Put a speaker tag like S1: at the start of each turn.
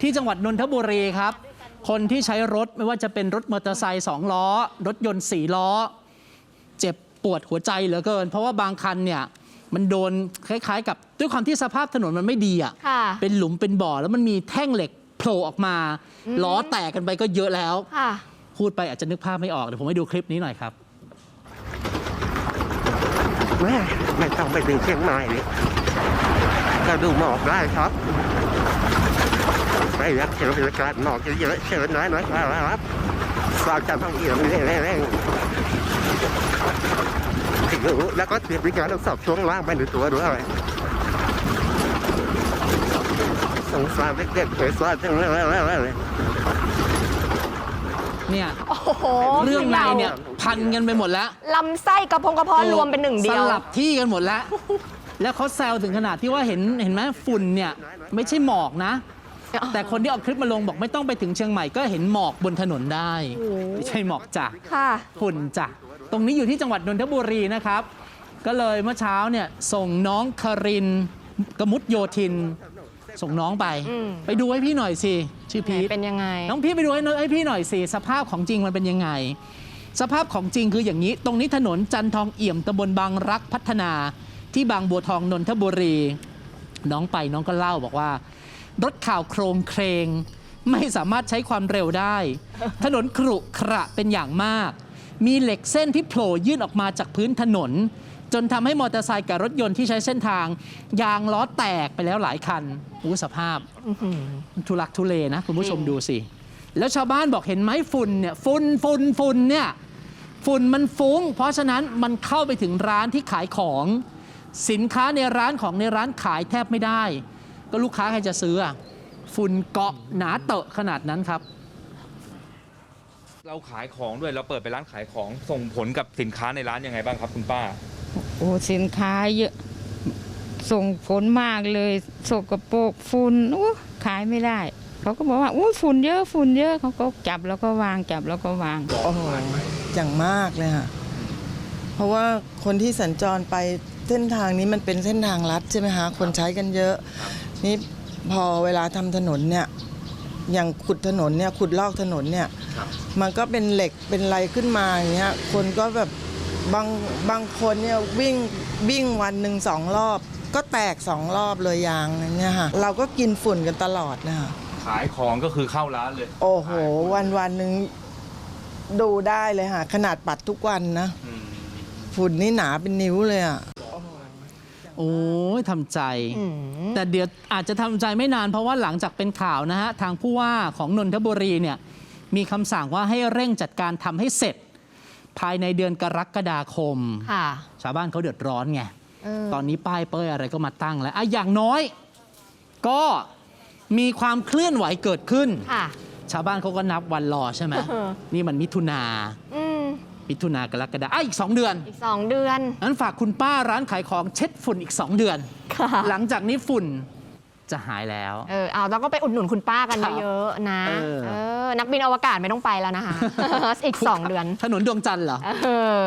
S1: ที่จังหวัดนนทบุรีครับ คนที่ใช้รถไม่ว่าจะเป็นรถมอเตอร์ไซค์สองล้อ รถยนต์สี่ล้อ เจ็บปวดหัวใจเหลือเกิน เพราะว่าบางคันเนี่ยมันโดนคล้าย ๆ กับด้วยความที่สภาพถนนมันไม่ดีอะ
S2: ค่ะ
S1: เป็นหลุมเป็นบ่อแล้วมันมีแท่งเหล็กโผล่ออกมาล้อแตกกันไปก็เยอะแล้ว
S2: ค่ะ
S1: พูดไปอาจจะนึกภาพไม่ออกเดี๋ยวผมให้ดูคลิปนี้หน่อยครับ
S3: แม่ไม่ต้องไปถึงเชียงใหม่นี่ก็ดูหมอกได้ครับ ไม่ยากเจอบรรยากาศหมอกเยอะๆเชิญน้อยน้อยครับฝากการท่องเที่ยวนี่แน่ๆถึงแล้วก็เตรียมบริการต้องสอบช่วงล่างไปในตัวด้วยสงสารเด็กๆเผยสารจังเลย
S1: เนี่ยเรื่องในเนี่ยพันกันไปหมดแล้ว
S2: ลำไส้กระพงกระเพาะรวมเป็นหนึ่งเดียว
S1: สลับที่กันหมดแล้ว แล้วเขาแซวถึงขนาดที่ว่าเห็นเห็นไหมฝุ่นเนี่ย ไม่ใช่หมอกนะ แต่คนที่เอาคลิปมาลงบอกไม่ต้องไปถึงเชียงใหม่ก็เห็นหมอกบนถนนได้
S2: โอ้โห
S1: ไม่ใช่หมอกจ้ะ
S2: ค่ะ
S1: ฝุ่นจ้ะตรงนี้อยู่ที่จังหวัดนนทบุรีนะครับ ก็เลยเมื่อเช้าเนี่ยส่งน้องคารินกมุตโยธิน ส่งน้องไป
S2: อืม
S1: ไปดูให้พี่หน่อยสิชื่อ
S2: ไหน
S1: พีท
S2: เป็นยังไง
S1: น้องพี่ไปดูให้หน่อยให้พี่หน่อยสิสภาพของจริงมันเป็นยังไง สภาพของจริงคืออย่างนี้ ตรงนี้ถนนจันทองเอี่ยมตำบลบางรักพัฒนาที่บางบัวทองนนทบุรี น้องไปน้องก็เล่าบอกว่า รถข่าวโครงเครง ไม่สามารถใช้ความเร็วได้ ถนนขรุขระเป็นอย่างมาก มีเหล็กเส้นที่โผล่ยื่นออกมาจากพื้นถนน จนทำให้มอเตอร์ไซค์กับรถยนต์ที่ใช้เส้นทาง ยางล้อแตกไปแล้วหลายคันอู้สภาพ
S2: อื้อหือ
S1: ทุลักทุเลนะ คุณผู้ชม
S2: จริง
S1: ดูสิ แล้วชาวบ้านบอกเห็นไหมฝุ่นเนี่ยฝุ่นฝุ่นฝุ่นเนี่ยฝุ่นมันฟุ้ง เพราะฉะนั้นมันเข้าไปถึงร้านที่ขายของ สินค้าในร้านของในร้านขายแทบไม่ได้ ก็ลูกค้าใครจะซื้ออะฝุ่นเกาะหนาเตอะขนาดนั้นครับ
S4: เราขายของด้วยเราเปิดเป็นร้านขายของส่งผลกับสินค้าในร้านยังไงบ้างครับ คุณป้า
S5: โอ้สินค้าเยอะ ส่งผลมากเลยสกปรกฝุ่นโอ้ขายไม่ได้เขาก็บอกว่าอู้ฝุ่นเยอะฝุ่นเยอะเขาก็จับแล้วก็วางจับแล้วก็วาง
S6: โอ้โหอย่างมากเลยค่ะ เพราะว่าคนที่สัญจรไปเส้นทางนี้มันเป็นเส้นทางลัดใช่ไหมคะคนใช้กันเยอะ นี่พอเวลาทำถนนเนี่ยอย่างขุดถนนเนี่ยขุดลอกถนนเนี่ยมันก็เป็นเหล็กเป็นอะไรขึ้นมาอย่างเงี้ยคนก็แบบบางบางคนเนี่ยวิ่งวิ่งวันหนึ่งสองรอบ ก็แตกสองรอบเลยยางอย่างเงี้ยค่ะเราก็กินฝุ่นกันตลอดนะคะ
S4: ขายของก็คือเข้าร้านเลย
S6: โอ้โห วันวันหนึ่งดูได้เลยค่ะ ขนาดปัดทุกวันนะ
S4: อืม
S6: ฝุ่นนี่หนาเป็นนิ้วเลยอะ
S1: โอ้ยทำใจ
S2: อืม
S1: แต่เดี๋ยวอาจจะทำใจไม่นานเพราะว่าหลังจากเป็นข่าวนะฮะ ทางผู้ว่าของนนทบุรีเนี่ยมีคำสั่งว่าให้เร่งจัดการทำให้เสร็จ ภายในเดือนกรกฎาคม
S2: ค่ะ
S1: ชาวบ้านเขาเดือดร้อนไง
S2: เออ
S1: ตอนนี้ป้ายเป้ยอะไรก็มาตั้งแล้วอะอย่างน้อย ก็มีความเคลื่อนไหวเกิดขึ้น
S2: ค่ะ
S1: ชาวบ้านเขาก็นับวันรอใช่ไหม
S2: เออ
S1: นี่มันมิถุนา
S2: อื ม
S1: มิถุนากรกฎาอะอีก 2 เดือน
S2: อีกสองเดือน
S1: นั้นฝากคุณป้าร้านขายของเช็ดฝุ่นอีก 2 เดือน
S2: ค่ะ
S1: หลังจากนี้ฝุ่นจะหายแล้ว
S2: เออเอาแล้วก็ไปอุดหนุนคุณป้ากัน
S1: ครับ
S2: เยอะๆนะ
S1: เออ
S2: เออนักบินอวกาศไม่ต้องไปแล้วนะคะ อีกสองเดือน
S1: ถนนดวงจันทร์เหรอ
S2: เออ